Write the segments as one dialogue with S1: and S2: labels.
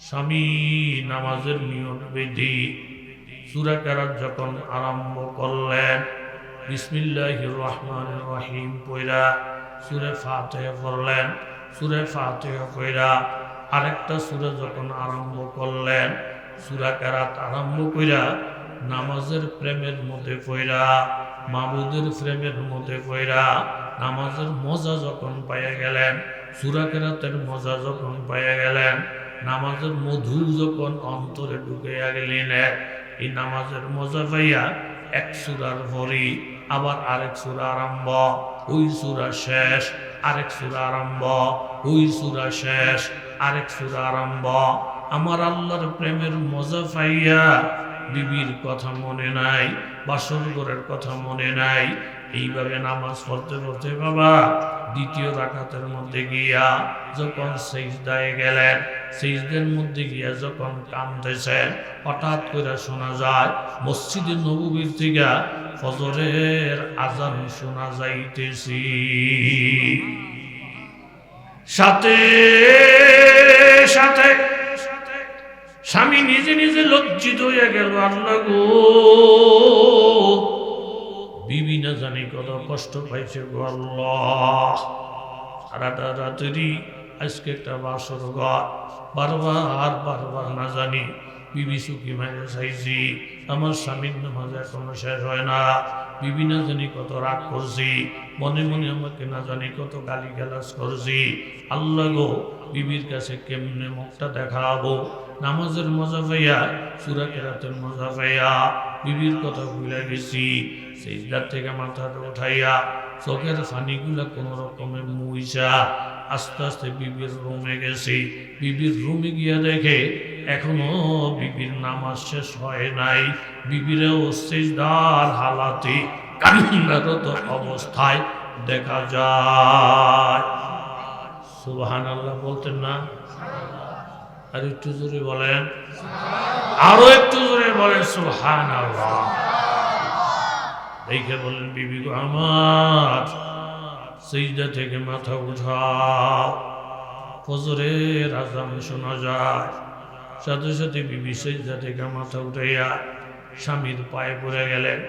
S1: স্বামী নামাজের নিয়ম বিধি সুরা কেরাত যখন আরম্ভ করলেন বিসমিল্লাহ রহমান রহিম পইরা সুরে ফাতে করলেন সুরে ফাতে কইরা আরেকটা সুরে যখন আরম্ভ করলেন, সুরা কেরাত আরম্ভ কইরা নামাজের প্রেমের মধ্যে কইরা মাবুদের প্রেমের মধ্যে কইরা নামাজের মজা যখন পাইয়া গেলেন, সুরা কেরাতের মজা যখন পাইয়া গেলেন নামাজের মধু যখন অন্তরে ঢুকাইয়া গেলেন, এই নামাজের মজা পাইয়া এক সুরার ভরি আবার আরেক সুরা আরম্ভ, ওই সুরা শেষ, আরেক সুরা আরম্ভ, ওই সুরা শেষ, আরেক সুরা আরম্ভ। আমার আল্লাহর প্রেমের মজা পাইয়া বিবির কথা মনে নাই বাসন ঘরের কথা মনে নাই এইভাবে নামাজ পড়তে পড়তে বাবা, দ্বিতীয় রাখাতের মধ্যে গিয়া যখন সেইজদায় গেলেন সেইজদের মধ্যে গিয়া যখন কামতেছেন হঠাৎ করে শোনা যায়, মসজিদে নবীর থেকে ফজরের আজান শোনা যাইতেছি। সাথে সাথে, স্বামী নিজে নিজে লজ্জিত হইয়া গেল, আল্লাহ গো। বিবি না জানি কত কষ্ট পাইছে আল্লাহ। সারাটা রাত্রি আজকে একটা বাসর ঘর, বারবার বারবার না জানি বিবি সুখী মাঝে চাইছি, আমার স্বামীর নামাজ এখনও শেষ হয় না। বিবি না জানি কত রাগ করছি, মনে মনে আমাকে না জানি কত গালি গালাজ করছি। আল্লাহ গো, বিবির কাছে কেমনে মুখটা দেখাবো? নামাজের মজা পাইয়া সুরা কেরাতের মজা পাইয়া বিবির কথা ভুলে গেছি। সেই থেকে মাথাটা উঠাইয়া চোখের ফানিগুলা কোনো রকমে মুইছা আস্তে আস্তে বিবির রুমে গেছি। বিবির রুমে গিয়া দেখে এখনও বিবির নামাজ শেষ হয় নাই। বিবিরেও সেজদার হালাতে কান্নারত অবস্থায় দেখা যায়। সুবাহান আল্লাহ বলতেন না? আর একটু জোরে বলেন। আরও একটু জোরে বলেন সুহান আল্লাহ দেখে বলেন বিবি গো আমার সেইটা থেকে মাথা উঠাও। ফজরের আজান শোনা যায়, সাথে সাথে বিবি সেইটা থেকে মাথা উঠাইয়া স্বামীর পায়ে পড়ে গেলেন।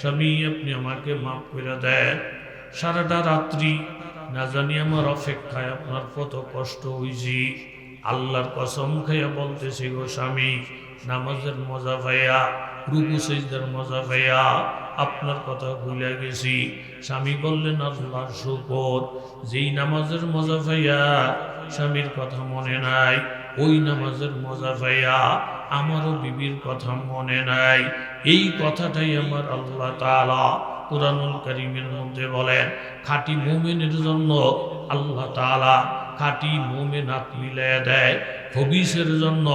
S1: স্বামী, আপনি আমাকে মাফ করে দেন। সারাটা রাত্রি না জানি আমার অপেক্ষায় আপনার কত কষ্ট হয়েছি আল্লাহর কসম খাইয়া বলতেছি গো স্বামী, নামাজের মজা পাইয়া, রুকু সেজদার মজা পাইয়া আপনার কথা ভুলে গেছি। স্বামী বললেন, আল্লাহর শুকর। যেই নামাজের মজা পাইয়া স্বামীর কথা মনে নাই। ওই নামাজের মজা পাইয়া আমারও বিবির কথা মনে নাই। এই কথাটাই আমার আল্লাহ তাআলা কোরআনুল করিমের মধ্যে বলেন, খাঁটি মুমিনের জন্য আল্লাহ তাআলা খাঁটি মোমেনাত মিলিয়ে দেয়। খবিসের জন্য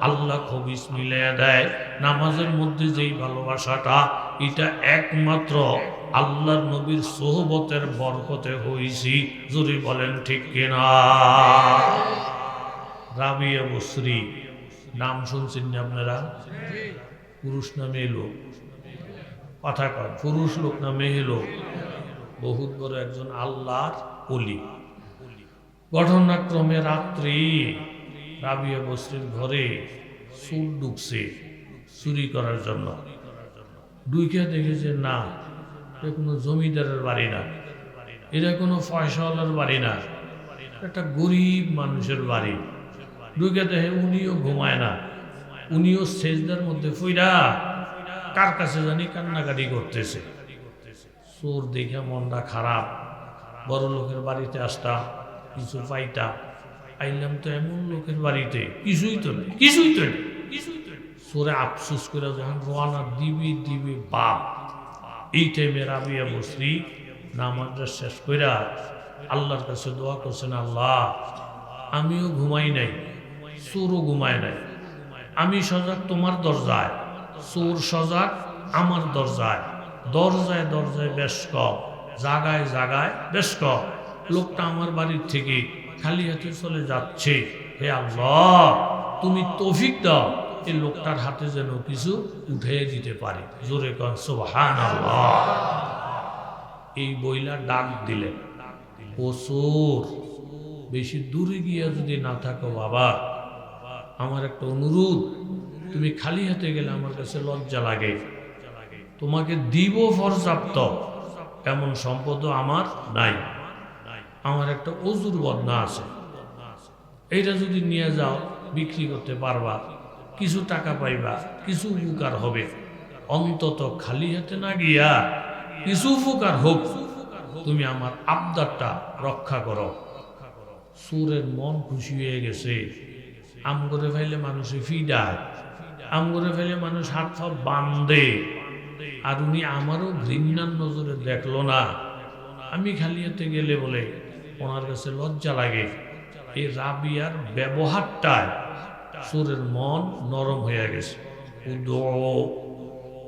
S1: আল্লাহ খবিস মিলিয়ে দেয়। নামাজের মধ্যে যেই ভালোবাসাটা, এটা একমাত্র আল্লাহর নবীর সোহবতের বরকতে হইছি। যদি বলেন ঠিক কিনা? রাবিয়া বসরি নাম শুনছেন না আপনারা? পুরুষ না মেয়ে লোক? কথা কয় পুরুষ লোক না মেয়ে লোক? বহুত বড় একজন আল্লাহর অলি ঘটনাক্রমে রাত্রি রাবিয়া বসরির ঘরে সুর ঢুকছে, চুরি করার জন্য। ডুইকে দেখেছে না, এটা কোনো জমিদারের বাড়ি না, এটা কোনো ফয়সাওয়ালার বাড়ি না, একটা গরিব মানুষের বাড়ি। ঢুকে দেখে উনিও ঘুমায় না, উনিও সেজদার মধ্যে ফুইরা কার কাছে জানি কান্নাকাটি করতেছে। চোর দেখে মনটা খারাপ বড় লোকের বাড়িতে আসতাম কিছু পাইতাম আইলাম তো এমন লোকের বাড়িতে। কিছুই তো নেই, কিছুই তো নেই, কিছুই তো নেই। চোরে আফসুস করে যখন রোয়ানা দিবি দিবি বাপ। এই টাইমে রাবিয়া বসরি নামাজটা শেষ কইরা আল্লাহর কাছে দোয়া করছেন, আল্লাহ, আমিও ঘুমাই নাই চোরও ঘুমায় নাই। আমি সজাগ তোমার দরজায় চোর সজাগ আমার দরজায়। দরজায় দরজায় বেশ কম জাগায় জাগায় বেশ কম লোকটা আমার বাড়ির থেকে খালি হাতে চলে যাচ্ছে। হে আল্লাহ, তুমি তৌফিক দাও, এই লোকটার হাতে যেন কিছু উঠে দিতে পারে। জোরে কন আল্লাহ এই বইলা ডাক দিলেন, ও চোর, বেশি দূরে গিয়া যদি না থাকো বাবা, আমার একটা অনুরোধ, তুমি খালি হাতে গেলে আমার কাছে লজ্জা লাগে। তোমাকে দিব পর্যাপ্ত এমন সম্পদও আমার নাই। আমার একটা অজুর বদনা আছে। এইটা যদি নিয়ে যাও, বিক্রি করতে পারবা, কিছু টাকা পাইবা, কিছু উপকার হবে। অন্তত খালি হাতে না গিয়া কিছু উপকার হোক, তুমি আমার আবদারটা রক্ষা করো। সুরের মন খুশি হয়ে গেছে। আম করে ফেলে মানুষে ফিডায় আম করে ফেলে মানুষ হাত পা বান্ধে আর উনি আমারও ঘৃণার নজরে দেখল না। আমি খালি হাতে গেলে বলে ওনার কাছে লজ্জা লাগে। এই রাবিয়ার ব্যবহারটায় সুরের মন নরম হয়ে গেছে।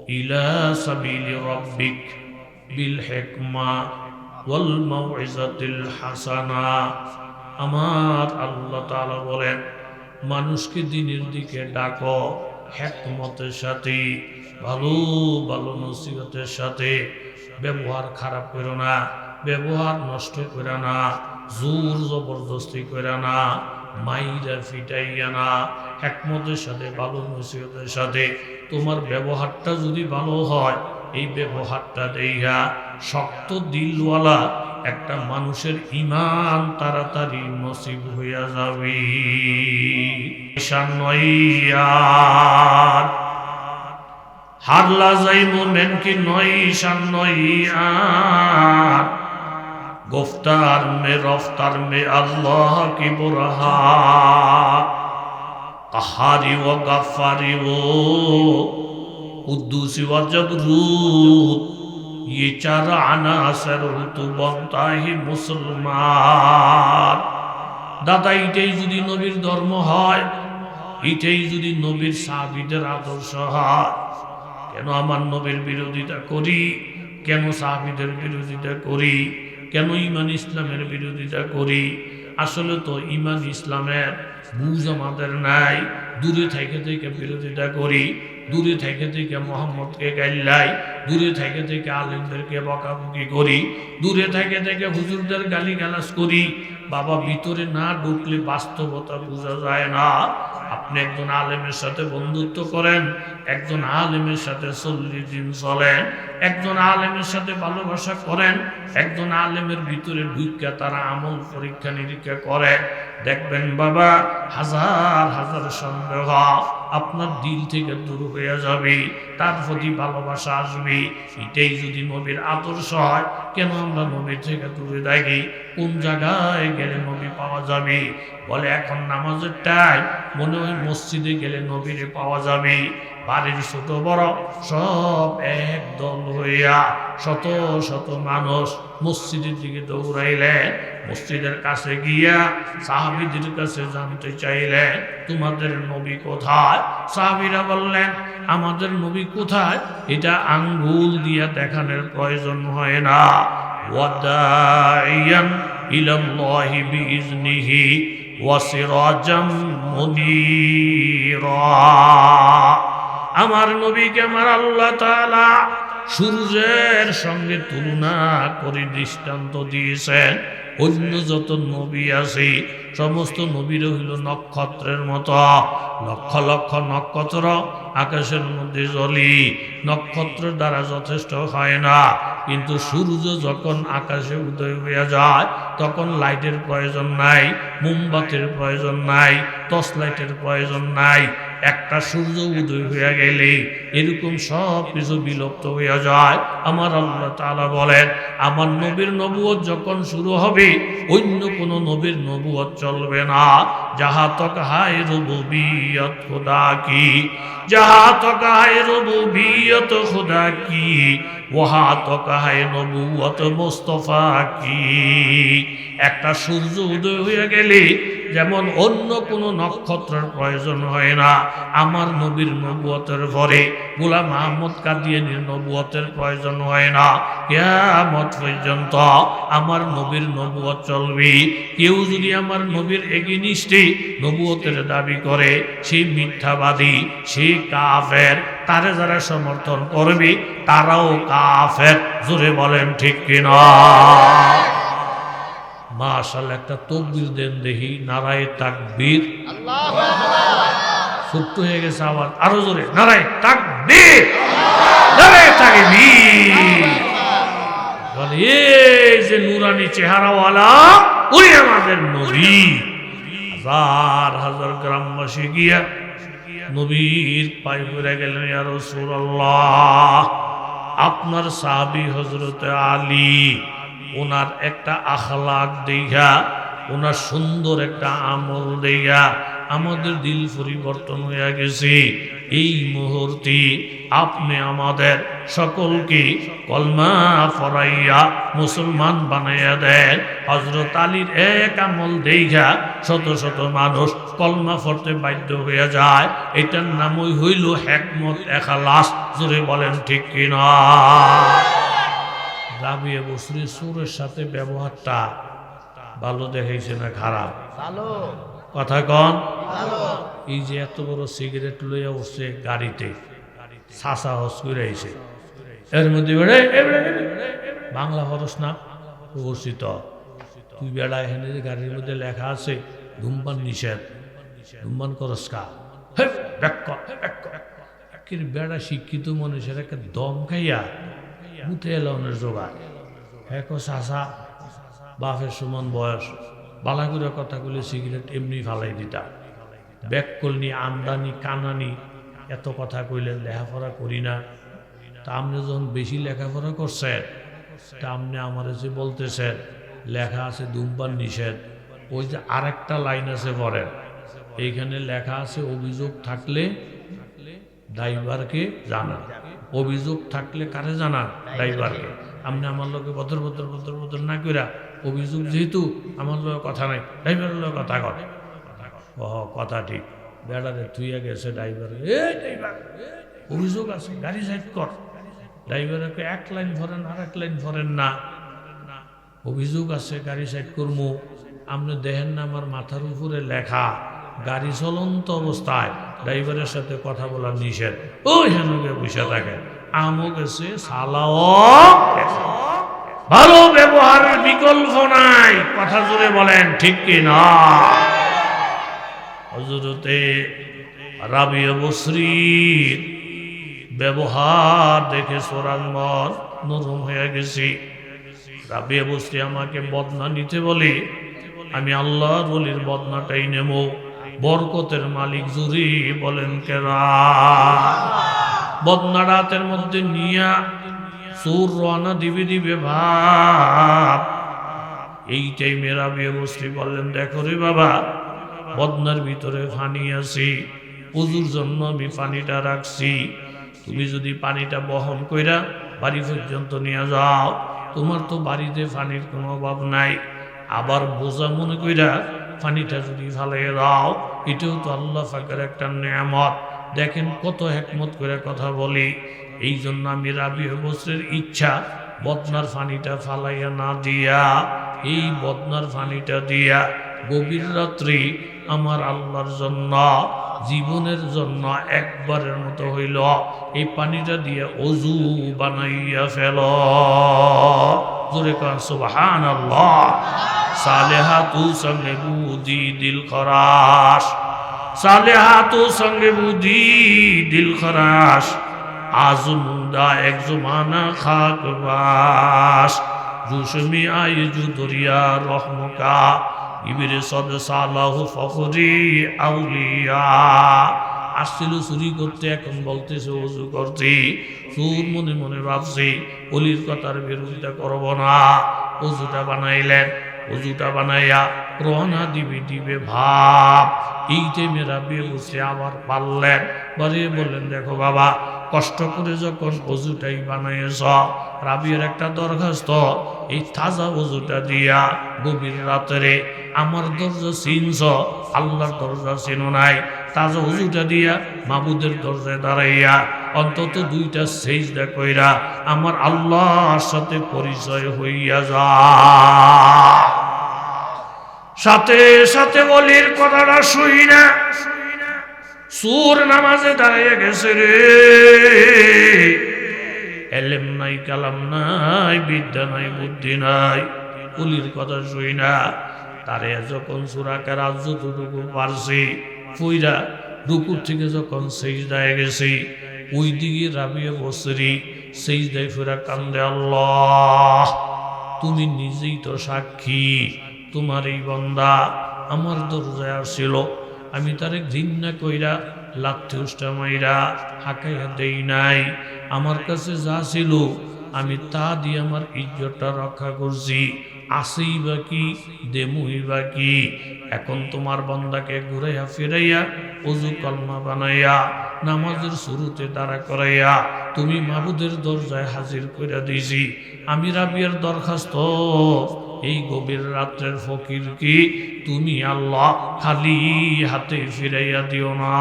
S1: ইলা সাবিলি রব্বিক বিল হেকমা ওয়াল মাউইজাতিল হাসানা। আমার আল্লাহ তাআলা বলেন, মানুষকে দিনের দিকে ডাকো হেকমতের সাথে, ভালো ভালো নসিহতের সাথে। ব্যবহার খারাপ করো না। ব্যবহার নষ্ট করে না, জোর জবরদস্তি করে না, মাইরা ফিটাইয়া না, একমতের সাথে, ভালো নসিহতের সাথে। তোমার ব্যবহারটা যদি ভালো হয়, এই ব্যবহারটা দেইয়া শক্ত দিলওয়ালা একটা মানুষের ইমান তাড়াতাড়ি নসিব হইয়া যাবে। হারলা যাই মোমেন কি নয় ঈশান নই গুফতার মে রফতার মে আল্লাহ কি বুরহা আহারি ও গাফারি ও উদ্দুসি ও জবরু ये चार आना सर तू बनता দাদা এটাই যদি নবীর ধর্ম হয় এটাই যদি নবীর সাহাবিদের আদর্শ হয় কেন আমার নবীর বিরোধিতা করি কেন সাহাবিদের বিরোধিতা করি কেন ইমান ইসলামের বিরোধিতা করি? আসলে তো ইমান ইসলামের বুঝ আমাদের নাই। দূরে থেকে থেকে বিরোধিতা করি। দূরে থেকে থেকে মোহাম্মদকে গাইল্লাই। দূরে থেকে থেকে আলেমদেরকে বকাবকি করি। দূরে থেকে থেকে হুজুরদের গালি গালাজ করি। বাবা, ভিতরে না ঢুকলে বাস্তবতা বোঝা যায় না। আপনি একজন আলেমের সাথে বন্ধুত্ব করেন, একজন আলেমের সাথে চল্লিশ দিন চলেন। একজন আলেমের সাথে ভালোবাসা করেন, একজন আলেমের ভিতরে ঢুকিয়া তারা আমল পরীক্ষা নিরীক্ষা করে। দেখবেন বাবা, হাজার হাজার সন্দেহ আপনার দিল থেকে দূর হয়ে যাবে, তার প্রতি ভালোবাসা আসবে। এটাই যদি নবীর আদর্শ হয়, কেন আমরা নবীর থেকে দূরে থাকি? কোন জায়গায় গেলে নবী পাওয়া যাবে? বলে এখন নামাজের টাইম, মনে হয় মসজিদে গেলে নবীরে পাওয়া যাবে। বাড়ির ছোট বড় সব এক দল হইয়া শত শত মানুষ মসজিদের দিকে দৌড়াইলে, মসজিদের কাছে গিয়া সাহাবিদের কাছে জানতে চাইলে, তোমাদের নবী কোথায়? সাহাবিরা বললেন, আমাদের নবী কোথায়? এটা আঙ্গুল দিয়া দেখানোর প্রয়োজন হয় না। ওয়াদাইয়ান ইলাল্লাহি বিইজনিহি ওয়াসিরাজাম মুনীরা। আমার নবীকে আমার আল্লাহ তাআলা সূর্যের সঙ্গে তুলনা করে দৃষ্টান্ত দিয়েছেন। অন্য যত নবী আছে, সমস্ত নবীর হইল নক্ষত্রের মতো। লক্ষ লক্ষ নক্ষত্র আকাশের মধ্যে জ্বলি, নক্ষত্র দ্বারা যথেষ্ট হয় না। কিন্তু সূর্য যখন আকাশে উদয় হইয়া যায়, তখন লাইটের প্রয়োজন নাই, মোমবাতির প্রয়োজন নাই, টর্চ লাইটের প্রয়োজন নাই। একটা সূর্য উদয় হইয়া গেলে এরকম সব কিছু বিলুপ্ত হইয়া যায়। আমার আল্লাহ তাআলা বলেন, আমার নবীর নবুয়ত যখন শুরু হবে, অন্য কোন নবীর নবুয়ত চলবে না। যাহা তক হায় রুবুবিয়ত খোদা কি? যাহা তক হায় রুবুবিয়ত খোদা কি? ওহা তক হায় নবুয়ত মুস্তফা কি? একটা সূর্য উদয় হয়ে গেলে যেমন অন্য কোনো নক্ষত্রের প্রয়োজন হয় না। আমার নবীর নবুয়তের পরে গোলাম আহমদ কাদিয়ানির নবুয়তের প্রয়োজন হয় না। কেয়ামত পর্যন্ত আমার নবীর নবুয়ত চলবে। কেউ যদি আমার নবীর এগিনিষ্ঠে নবুয়তের দাবি করে সেই মিথ্যাবাদী, সে কাফের, তারে যারা সমর্থন করবে, তারাও কাফের। জোরে বলেন ঠিক কিনা? মাশাল একটা তকবির দেন দেখি নারায় তাকবীর।
S2: আকবার।
S1: হয়ে গেছে আবার আরও জোরে নারায় তাক দে নারায় তাকে বলে এই যে নুরানি চেহারাওয়ালা ওই আমাদের নবী। হাজার হাজার গ্রামবাসী গিয়া নবীর পায়ে পড়ে গেলেন ইয়া রাসূলুল্লাহ আপনার সাহাবী হযরত আলী ওনার একটা আখলাক দেখা ওনার সুন্দর একটা আমল দেখা আমাদের দিল পরিবর্তন হয়ে গেছে। এই মুহূর্তে আপনি আমাদের সকলকে কলমা ফরাইয়া মুসলমান বানাইয়া দেন। হজরত আলীর এক আমল দেখা শত শত মানুষ কলমা ফরতে বাধ্য হয়ে যায়। এটার নামই হইল হেকমত, এখালাস। জোরে বলেন ঠিক কিনা? রাবিয়া বসরি সুরের সাথে ব্যবহারটা ভালো দেখাইছে না খারাপ
S2: ভালো
S1: কথা কন এই যে এত বড় সিগারেট লইয়া উঠছে গাড়িতে সাসা হস করে আইছে এর মধ্যে বাংলা হরস না করছি তুই বেড়া এখানে গাড়ির মধ্যে লেখা আছে ধূমপান নিষেধ ধূমপান করস কা বেড়া শিক্ষিত মানুষের একটা দম খাইয়া মুতে এলাউনের জোগাড় হ্যাঁ কো সাসা বাপের সমান বয়স বালাগুড়া কথাগুলো সিগারেট এমনি ফালাই দিতা ব্যাক করলি আমদানি কানানি এত কথা কইলেন লেখাপড়া করি না তা আপনি যখন বেশি লেখাপড়া করছেন তা আপনি আমার যে বলতেছেন লেখা আছে ধূমপান নিষেধ। ওই যে আরেকটা লাইন আছে পরের এইখানে লেখা আছে অভিযোগ থাকলে ড্রাইভারকে জানান। অভিযোগ থাকলে কারে জানান ড্রাইভারকে? আপনি আমার লোকে বদর বদর বদর বদর না কইরা অভিযোগ যেহেতু আমার লোক কথা নাই ড্রাইভারের লোক কথা কর ও কথা ঠিক। বেড়ারে থুইয়া গেছে ড্রাইভার। এ ড্রাইভার অভিযোগ আছে গাড়ি সাইড কর। ড্রাইভারকে এক লাইন ভরেন আর এক লাইন ভরেন না। অভিযোগ আছে গাড়ি সাইড করব আপনি দেখেন না আমার মাথার উপরে লেখা গাড়ি চলন্ত অবস্থায়। ড্রাইভারের সাথে কথা বলার নিষেধ। ওই হেনকে বসে থাকে। আমও গেছে সালাও। ভালো ব্যবহারের বিকল্প নাই। কথা জুড়ে বলেন, ঠিক কি না? হজরতে রাবিয়া বসরির ব্যবহার দেখে সোরান মন নরম হয়ে গেছি। রাবিয়া বসরি আমাকে বদনা নিতে বলে, আমি আল্লাহর বলির বদনাটাই নেব। বরকতের মালিক জুরি বলেন কেরা? বদনা রাতের মধ্যে নিয়া সুর রানা দিবে দিবে ভাব। এই টাইমে রাবিয়া বসরি বললেন, দেখো রে বাবা, বদনার ভিতরে পানি আছে। পুজোর জন্য আমি পানিটা রাখছি। তুমি যদি পানিটা বহন কইরা বাড়ি পর্যন্ত নিয়ে যাও, তোমার তো বাড়িতে পানির কোনো অভাব নাই। আবার বোঝা মনে কইরা পানিটা যদি ফালাইয়ে দাও, এটাও তো আল্লাহ ফাঁকের একটা নিয়ামত। দেখেন কত হেকমত করে কথা বলি। এই জন্য আমি রাবি বছরের ইচ্ছা, বদনার পানিটা ফালাইয়া না দিয়া, এই বদনার পানিটা দিয়া গভীর রাত্রি আমার আল্লাহর জন্য, জীবনের জন্য একবারের মতো হইল। এই পানিটা দিয়ে অজু বানাইয়া ফেল। জোরে কান সুবহান আল্লাহ সালেহা তু সঙ্গে বুদ্ধি দিল খরাস সালেহা তু সঙ্গে বুদ্ধি দিল খরাস আজমুদা এক জমানা খাক বাস। জুসমি আই জু দরিয়া রহমকা। ইবিরে সদ সালাহ ফখরি আউলিয়া। আসছিল চুরি করতে, এখন বলতেছে উজু করতে সুর মনে মনে ভাবছি, অলির কথার বিরোধিতা করব না। উজুটা বানাইলেন। উজুটা বানাইয়া রহনা দিবে দিবে ভাব। এই মেয়েরা বসে আবার পারলেন। বাড়িয়ে বললেন, দেখো বাবা, কষ্ট করে যখন অজুটাই বানাইয়েছ রাবিয়ের একটা দরখাস্ত, এই তাজা অজুটা দিয়া গভীর রাতেরে আমার দরজা চিনছ, আল্লাহর দরজা চিনো নাই। তাজা অজুটা দিয়া মাবুদের দরজায় দাঁড়াইয়া অন্তত দুইটা সেজদা কইরা আমার আল্লাহর সাথে পরিচয় হইয়া যা। সাথে সাথে বলির কথাটা শুই না। সুর নামাজে দাঁড়িয়ে গেছে রে। এলেম নাই, কালাম নাই, বিদ্যা নাই, বুদ্ধি নাই। কুলির কথা শুই না। তারে যখন সুরাকে রাজ্য যতটুকু পারছি ফুইরা রুকুর থেকে যখন সেজদায় গেছি ওই দিকে রাবিয়া বসরি সেজদায় ফেরা কান্দে, আল্লাহ, তুমি নিজেই তো সাক্ষী, তোমার এই বন্দা আমার দরজায় আসছিল আমি তারে ঘৃণা কইরা, লাথি উষ্টা মাইরা হাঁকাইয়া দেই নাই। আমার কাছে যা ছিল, আমি তা দিয়ে আমার ইজ্জতটা রক্ষা করছি। আসেই বা কি দেমুই বা কি এখন তোমার বন্দাকে ঘুরাইয়া ফিরাইয়া অজু কলমা বানাইয়া, নামাজের শুরুতে দাঁড়া করাইয়া, তুমি মাহবুদের দরজায় হাজির করে দিয়েছি। আমি রাবিয়ার দরখাস্ত। এই গভীর রাত্রের ফকির কি? তুমি আল্লাহ খালি হাতে ফিরাইয়া দিও না।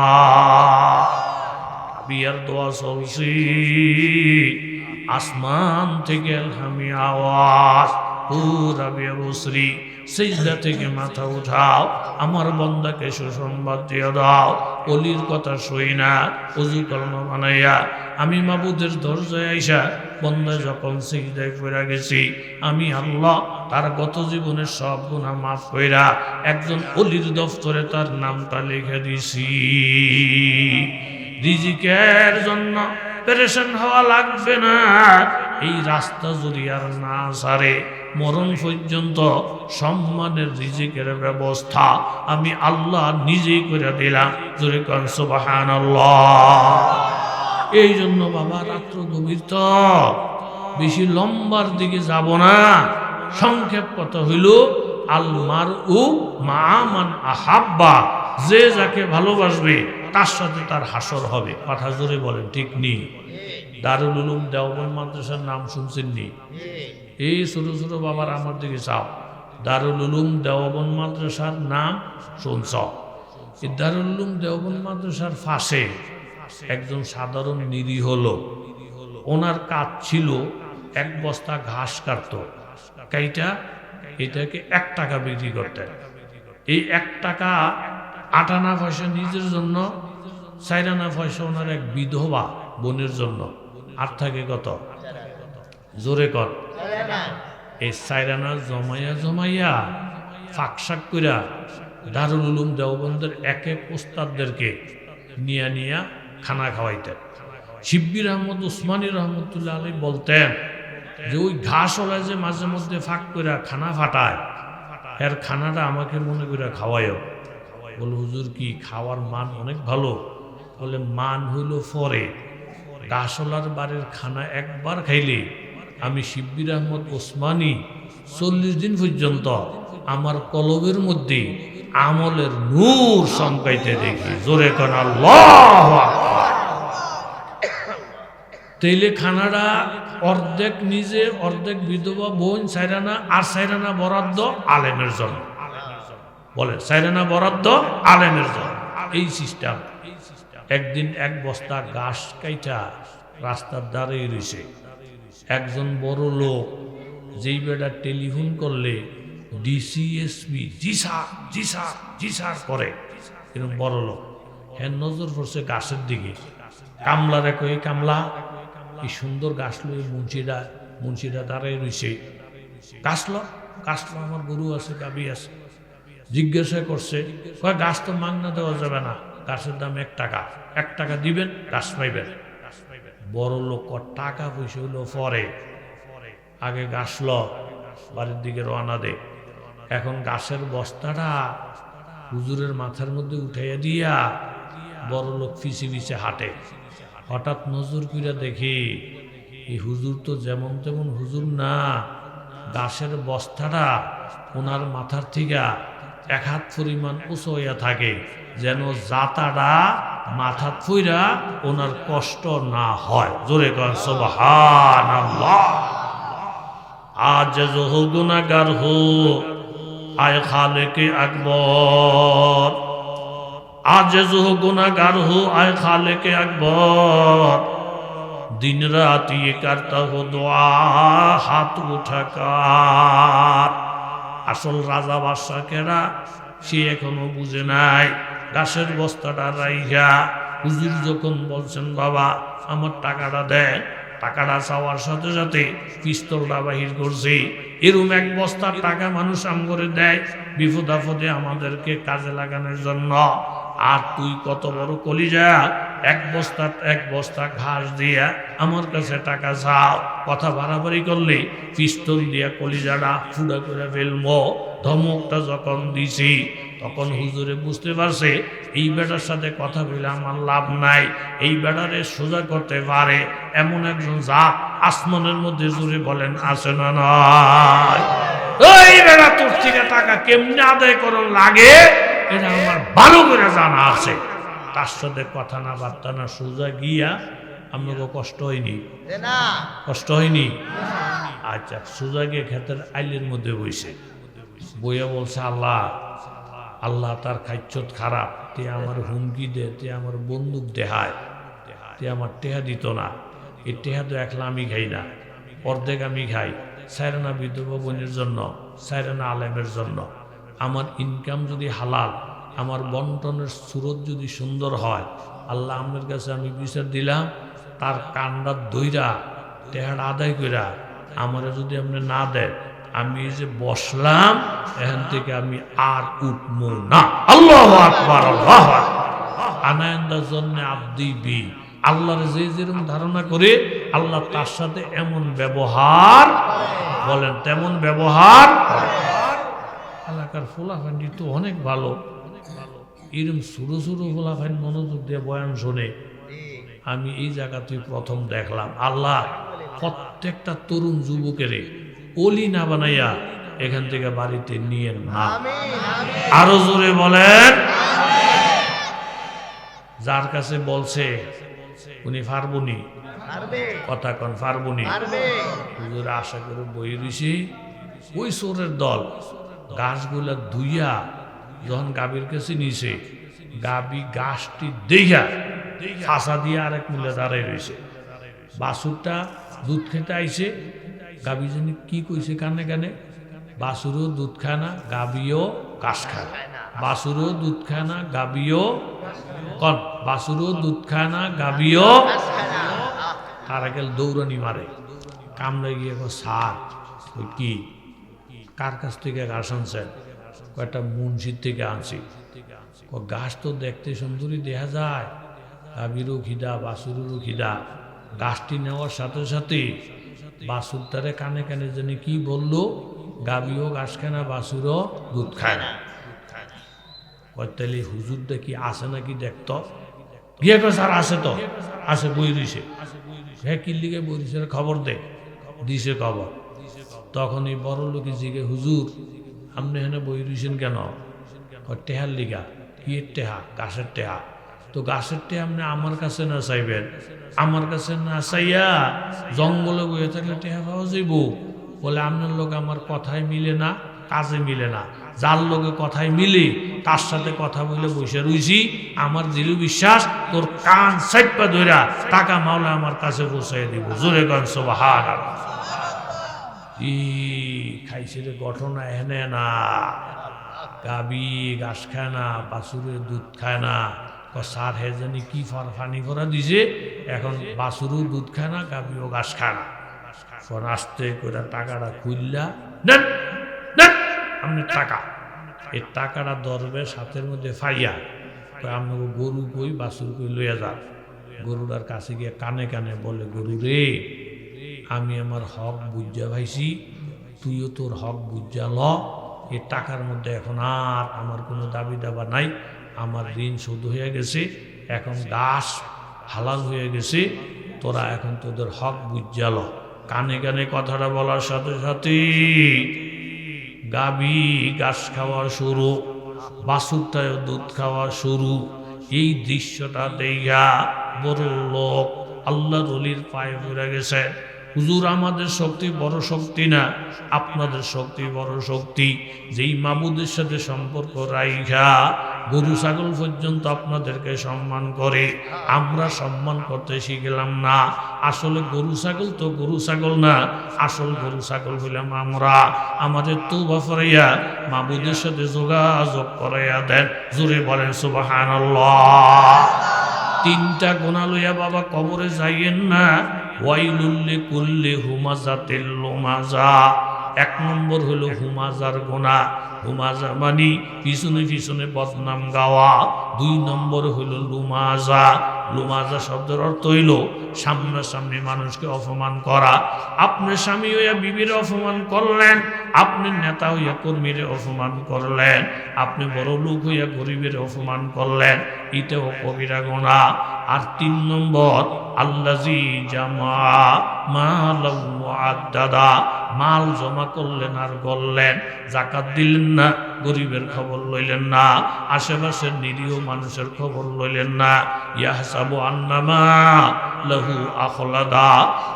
S1: বিয়ার দোয়া চলছি। আসমান থেকে আওয়াজ। বসরি সেজদা থেকে মাথা উঠাও, আমার বন্দাকে সুসংবাদ দিয়ে দাও, অলির কথা সই না, অজু বানাইয়া। আমি মাবুদের দরজায় আইসা বন্দা যখন সেজদায় ফেরা গেছি, আমি আল্লাহ তার গত জীবনের সব গুণা মাফ কইরা একজন অলির দফতরে তার নামটা লিখে দিছি। রিজিকের জন্য পেরেশান হওয়া লাগবে না। এই রাস্তা যদি আর না সারে মরণ পর্যন্ত সম্মানের রিজিকের ব্যবস্থা আমি আল্লাহ নিজেই করে দিলাম। জোরে কন সুবাহান এই জন্য বাবা, রাত্র গভীর তো। বেশি লম্বার দিকে যাব না। সংক্ষেপ কথা হইল আলমার উ মা মান আহাব্বা। যে যাকে ভালোবাসবে, তার সাথে তার হাসর হবে। কথা জোরে বলেন, ঠিক নেই? দারুল উলুম দেওবন মাদ্রাসার নাম শুনছেন নি? এই ছোট ছোট বাবার আমার দিকে চাও। দারুল উলুম দেওবন মাদ্রাসার নাম শুনছ। এই দারুল উলুম দেওবন মাদ্রাসার ফাঁসে একজন সাধারণ নিরীহ লোক। ওনার কাজ ছিল এক বস্তা ঘাস কাটতো। কাইটা এটাকে এক টাকা বিক্রি করতেন। এই এক টাকা আটানা পয়সা নিজের জন্য, চাইরানা পয়সা ওনার এক বিধবা বোনের জন্য। আর থাকে কত? জোরে কর। এই সাইরানা জমাইয়া জমাইয়া ফাঁকশাক কইরা দারুল উলুম দেওবন্দের এক এক ওস্তাদদেরকে নিয়া নিয়া খানা খাওয়াইতেন। শিব্বির আহমদ, উসমানী রহমতুল্লাহ আলী বলতেন যে ওই ঘাস ওলায় যে মাঝে মধ্যে ফাঁক করে খানা ফাটায়, এর খানাটা আমাকে মনে করে খাওয়াইও বলে, হুজুর কি খাওয়ার মান অনেক ভালো? বলে, মান হইল পরে গাছলার বাড়ির খানা একবার খাইলে আমি শিব্বির আহমদ ওসমানী চল্লিশ দিন পর্যন্ত আমার কলবের মধ্যে আমলের নূর সংকাইতে দেখি। জোরে। তেলে খানাটা অর্ধেক নিজে, অর্ধেক বিধবা বোন, সাইরানা আর সাইরানা বরাদ্দ আলেমের জন্য। বলে, সাইরানা বরাদ্দ আলেমের জন্য। এই সিস্টেম। একদিন এক বস্তা ঘাস কাইটা রাস্তার দ্বারে রয়েছে একজন বড় লোক, যেই বেটা টেলিফোন করলে ডিসিএসপি জি স্যার জি স্যার জি স্যার করে। এরকম বড় লোক। হ্যাঁ নজর পড়ছে গাছের দিকে। কামলা রেখো এই কামলা। কি সুন্দর গাছ লই মুন্সিরা মুন্সিরা দাঁড়াই রয়েছে। গাছল গাছল আমার গরু আছে গাবি আছে। জিজ্ঞাসা করছে গাছ তো মাংনা দেওয়া যাবে না। গাছের দাম এক টাকা। এক টাকা দিবেন, গাছ পাইবেন। বড় লোক টাকা পয়সা হইল পরে। আগে গাছ ল, বাড়ির দিকে রওনা দে। এখন গাছের বস্তাটা হুজুরের মাথার মধ্যে উঠাইয়া দিয়া বড় লোক পিছে পিছে হাঁটে। হঠাৎ নজর কইরা দেখি, এই হুজুর তো যেমন তেমন হুজুর না। গাছের বস্তাটা ওনার মাথার থেকে এক হাত পরিমাণ উঁচু হইয়া থাকে, যেন জাতাটা মাথা ফুইরা ওনার কষ্ট না হয়। জোরে কর সোবাহান আজ জহ গুণাগার হো, আয় খালেকে আকবর। আজ জহ গুণাগার হো, আয় খালেকে আকবর। দিন রাত ইয়ে কারতা হো দোয়া, হাত উঠাকার আসল রাজা বাদশাহ কেরা, সে এখনও বুঝে নাই। গাছের বস্তাটা রাইয়া হুজুর যখন বলছেন, বাবা, আমার টাকাটা দেন টাকাটা চাওয়ার সাথে সাথে পিস্তলটা বাহির করছে। এরম এক বস্তার টাকা মানুষ আম করে দেয় বিপদ আপদে আমাদেরকে কাজে লাগানোর জন্য। আর তুই কত বড় কলিজা, এক বস্তা এক বস্তা ঘাস দিয়া আমার কাছে টাকা চাও। কথা বাড়াবাড়ি করলে পিস্তল দিয়া কলিজাটা ফুড়া করে ফেলব। ধমকটা যখন দিছি তখন হুজুরে বুঝতে পারছে এই বেটার সাথে কথা বলে আমার লাভ নাই এই বেটারে সোজা করতে পারে এমন একজন যা আসমানের মধ্যে জুড়ে বলেন আসে না নয় ওই বেটা তোর থেকে টাকা কেমনে আদায় করন লাগে? এটা আমার ভালো করে জানা আছে। তার সাথে কথা না বার্তা না সোজা গিয়া আমাকে কষ্ট হয়নি। কষ্ট হয়নি? আচ্ছা সোজা গিয়ে ক্ষেতের আইলের মধ্যে বইছে। বইয়া বলছে, আল্লাহ আল্লাহ তার খাইচ্ছত খারাপ, তে আমার হুমকি দে, তে আমার বন্দুক দেহায়, তে আমার টেহা দিত না। এই টেহা তো একলা আমি খাই না, অর্ধেক আমি খাই, সাইরানা বিধবা বোনের জন্য, সাইরানা আলেমের জন্য। আমার ইনকাম যদি হালাল, আমার বন্টনের সুরত যদি সুন্দর হয়, আল্লাহ আমার কাছে আমি বিচার দিলাম, তার কান্ডার দইরা টেহাটা আদায় কইরা, আমারে যদি আপনি না দেন আমি যে বসলাম, এখান থেকে আমি আর উঠবো না। আল্লাহ আল্লাহ আনায়ন্দার জন্য আব্দি বি। আল্লাহর যে যেরকম ধারণা করে, আল্লাহ তার সাথে এমন ব্যবহার বলেন, তেমন ব্যবহার করে। এলাকার ফোলাফান্ডি তো অনেক ভালো। এরকম সুরো সুরো ফোলাফান মনোযোগ দিয়ে বয়ান শোনে। আমি এই জায়গাতেই প্রথম দেখলাম, আল্লাহ প্রত্যেকটা তরুণ যুবকের অলি না বানাইয়া এখান থেকে বাড়িতে নিয়ে না আরও জোরে বলেন। যার কাছে বলছে উনি ফারবুনি। কথা কন ফারবুনি। হুজুর আশা করে বই রইছি ওই সোরের দল গাছগুলা ধুইয়া যখন গাভীর কাছে নিছে গাবি গাছটি দেখা ফাঁসা দিয়ে আরেক মূল্যে দাঁড়াই রয়েছে বাসুরটা দুধ খেতে আইছে গাবি জানি কি কইছে কানে কানে বাসুরও দুধ খায় না গাবিও ঘাস খায় বাসুরও দুধ খায় না গাবিও কন বাসুরও দুধ খায় না গাবিও তার আগে দৌড়ানি মারে কামড়ে গিয়ে সার কি? কার কাছ থেকে ঘাস আনছেন কয়েকটা মুন্সির থেকে আনছি। ও গাছ তো দেখতে সুন্দরই দেখা যায়। গাভীরও খিদা বাসুরেরও খিদা। গাছটি নেওয়ার সাথে সাথে বাসুর তারে কানে কানে জানি কি বলল গাবিও ঘাস খায় না বাসুরও দুধ খায় না। কয়তালি হুজুরটা কি আসে নাকি দেখত? গিয়ে কয় স্যার আসে তো। আসে, বই রইছে হ্যাঁ কিল্লিকে বই রইছে খবর দে। দিছে খবর। তখন এই বড় লোকে জিগে, হুজুর, আপনি এখানে বই রইছেন কেন? টেহার লিগা। কি টেহা? গাছের টেহা। তো গাছের টেহা আপনি আমার কাছে না চাইবেন। আমার কাছে না চাইয়া জঙ্গলে বইয়ে থাকলে টেহা পাওয়া যাইব। বলে আপনার লোক আমার কথাই মিলে না, কাজে মিলে না। যার লোকে কথাই মিলে, তার সাথে কথা বলে বসে রইছি। আমার দৃঢ় বিশ্বাস, তোর কান সাইপা ধইরা টাকা মাওলা আমার কাছে বসাই দিব। জোরে গান সবাহার ই খাইছে রে ঘটনা এনে না। গাবি, ঘাস খায় না বাছুরে দুধ খায় না। সার হে জানি কি ফানি করা দিছে, এখন বাছুরও দুধ খায় না গাবিও ঘাস খায় না। ফোন আস্তে করে টাকাটা খুললা আপনি টাকা। এই টাকাটা দরবে সাথের মধ্যে ফাইয়া। আপনাকে গরু কই, বাছুর কই লইয়া যান গরুটার কাছে গিয়ে কানে কানে বলে, গরু রে, আমি আমার হক বুঝা ভাইছি তুইও তোর হক বুঝা ল। এই টাকার মধ্যে এখন আর আমার কোনো দাবি দাবা নাই। আমার ঋণ শোধ হয়ে গেছে, এখন গাছ হালাল হয়ে গেছে, তোরা এখন তোদের হক বুঝা ল কানে কানে কথাটা বলার সাথে সাথে গাবি ঘাস খাওয়া শুরু বাসুরটায় দুধ খাওয়া শুরু। এই দৃশ্যটা দেখা বড় লোক আল্লাহ রলির পায়ে পড়ে গেছে। হুজুর আমাদের শক্তি বড় শক্তি না, আপনাদের শক্তি বড় শক্তি। যেই মাবুদের সাথে সম্পর্ক রাইখা গরু, ছাগল পর্যন্ত আপনাদেরকে সম্মান করে। আমরা সম্মান করতে শিখলাম না। আসলে গরু, ছাগল তো গরু, ছাগল না। আসল গরু, ছাগল হইলাম আমরা। আমাদের তো বাফরাইয়া মাবুদের সাথে যোগাযোগ করাইয়া দেন। জোরে বলেন সুবাহান তিনটা গোনা লইয়া বাবা কবরে যাইয়েন না। ওয়াইলুল্লি কুল্লি হুমাজাতিল লুমাজা। এক নম্বর হলো হুমাজার গোনা। হুমাজা মানি পিছনে পিছনে বদনাম গাওয়া। দুই নম্বর হলো লুমাজা লুমাজা শব্দের অর্থ হইল সামনাসামনি মানুষকে অপমান করা। আপনি স্বামী হইয়া বিবির অপমান করলেন, আপনি নেতা হইয়া কর্মীর অপমান করলেন, আপনি বড় লোক হইয়া গরিবের অপমান করলেন এটাও কবিরা গোনা। আর তিন নম্বর, আল্লাজি জামা মাল দাদা মাল জমা করলেন আর গললেন জাকাত দিলেন না, গরিবের খবর লইলেন না, আশেপাশের নিরীহ মানুষের খবর লইলেন না। ইয়াহসাবু আন্নামা লাহু আখলাদা।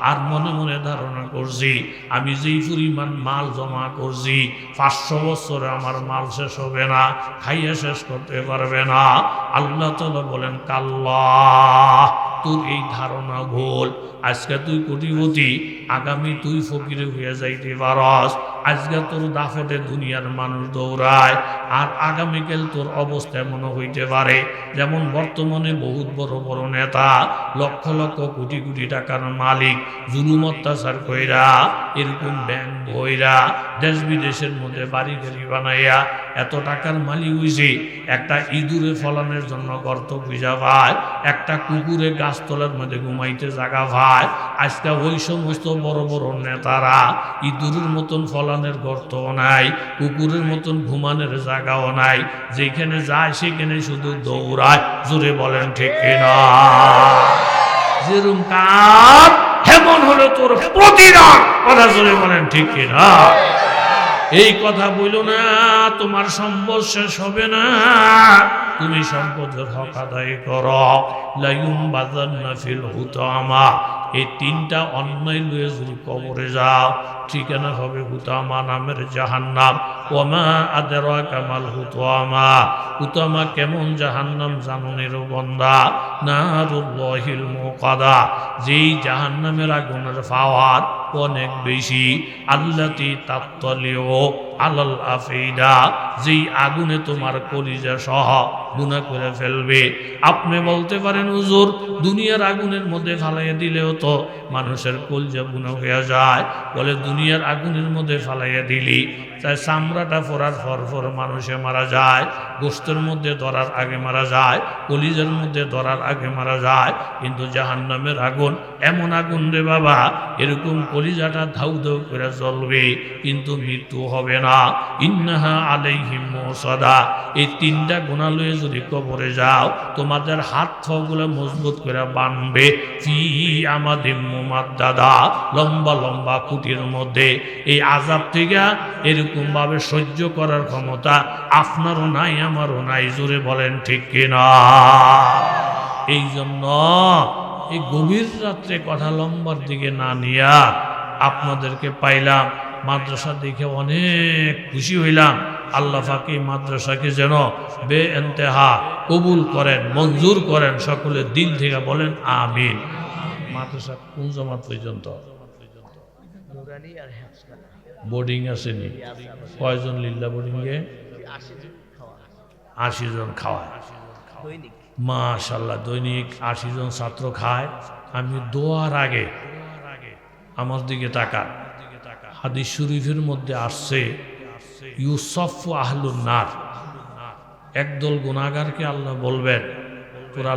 S1: আর মনে মনে ধারণা করছি, আমি যেই পরিমাণ মাল জমা করছি, পাঁচশো বছরে আমার মাল শেষ হবে না, খাইয়া শেষ করতে পারবে না। আল্লাহ তালা বলেন, কাল্লা, তোর এই ধারণা ভুল। আজকে তুই কোটিপতি, আগামী তুই ফকিরে হয়ে যাইতে পারস। আজকে তোর দাফটে দুনিয়ার মানুষ দৌড়ায়, আর আগামীকাল তোর অবস্থা এমন হইতে পারে। যেমন বর্তমানে বহুত বড় বড় নেতা, লক্ষ লক্ষ কোটি কোটি টাকার মালিক, জুলুম অত্যাচার কইরা, এরকম ব্যাংক বইরা, দেশ বিদেশের মধ্যে বাড়ি গাড়ি বানাইয়া এত টাকার মালিক হইছে, একটা ইঁদুরে ফলানোর জন্য গর্ত খুঁজা পায়, একটা কুকুরে গাছতলার মধ্যে ঘুমাইতে জাগা পায়। আজকে ওই সমস্ত বড় বড় নেতারা ইঁদুরের মতন ফলানের গর্তও নাই, কুকুরের মতন ঘুমানের জায়গাও নাই। যেখানে যায়, সেখানে শুধু দৌড়ায়। জোরে বলেন, ঠিক না? যেরকম কাপ হেমন হলো তোর প্রতিদান। কথা জোরে বলেন, ঠিক কিনা এই কথা বইল না, তোমার সম্পদ শেষ হবে না। তুমি সম্পদের হক আদায় কর। লাইম বাজার না ফিল হুতামা। এই তিনটা অন্যায় লয়ে যদি কবরে যাও, ঠিকানা হবে হুতামা নামের জাহান্নাম। ওমা আদের কামাল হুতামা। হুতামা কেমন জাহান্নাম জাননের বন্দা? না রুল্লাহিল মোকাদা। যেই জাহান্নামের আগুনের পাওয়ার অনেক বেশি আল্লাতি তাত্তলিও আলাল আফিদা, যেই আগুনে তোমার কলিজা সহ গুণা করে ফেলবে। আপনি বলতে পারেন, হুজুর, দুনিয়ার আগুনের মধ্যে ফালাইয়া দিলেও তো মানুষের কলজা গুণা হয়ে যায়। বলে, দুনিয়ার আগুনের মধ্যে ফালাইয়া দিলি। তাই চামড়াটা ফোরার ফর ফর মানুষে মারা যায়, গোস্তের মধ্যে ধরার আগে মারা যায়, কলিজের মধ্যে ধরার আগে মারা যায়। কিন্তু জাহান্নামের আগুন এমন আগুন রে বাবা, এরকম কলিজাটা ধাউ ধাউ করে জ্বলবে, কিন্তু মৃত্যু হবে না। ইন্নাহা আলাইহিম সদা এই তিনটা গুণা যদি কবরে যাও তোমাদের হাত থগুলো মজবুত করে বানবে, ফি আমাদের মোমাদ দাদা লম্বা লম্বা কুটির মধ্যে। এই আজাব থেকে এরকম ভাবে সহ্য করার ক্ষমতা আপনারও নাই, আমারও নাই, জোরে বলেন ঠিক কিনা? এই জন্য এই গভীর রাত্রে কথা লম্বার দিকে না নিয়া আপনাদেরকে পাইলাম। মাদ্রাসা দেখে অনেক খুশি হইলাম। আল্লাহ ফাঁকি মাদ্রাসাকে যেন বে এন্তেহা কবুল করেন মঞ্জুর করেন সকলে দিল থেকে বলেন আমিন। মাদ্রাসা কোন জমা পর্যন্ত? বোর্ডিং আসেনি। কয়জন লিল্লা বোর্ডিংয়ে?
S2: আশি জন খাওয়া
S1: খাওয়ায় মাশাল্লাহ দৈনিক আশি জন ছাত্র খায়। আমি দোয়ার আগে আমার দিকে তাকা হাদিস শরীফের মধ্যে আসছে ইউসফ আহলুন্নার একদল গুনাগারকে আল্লাহ বলবেন তোরা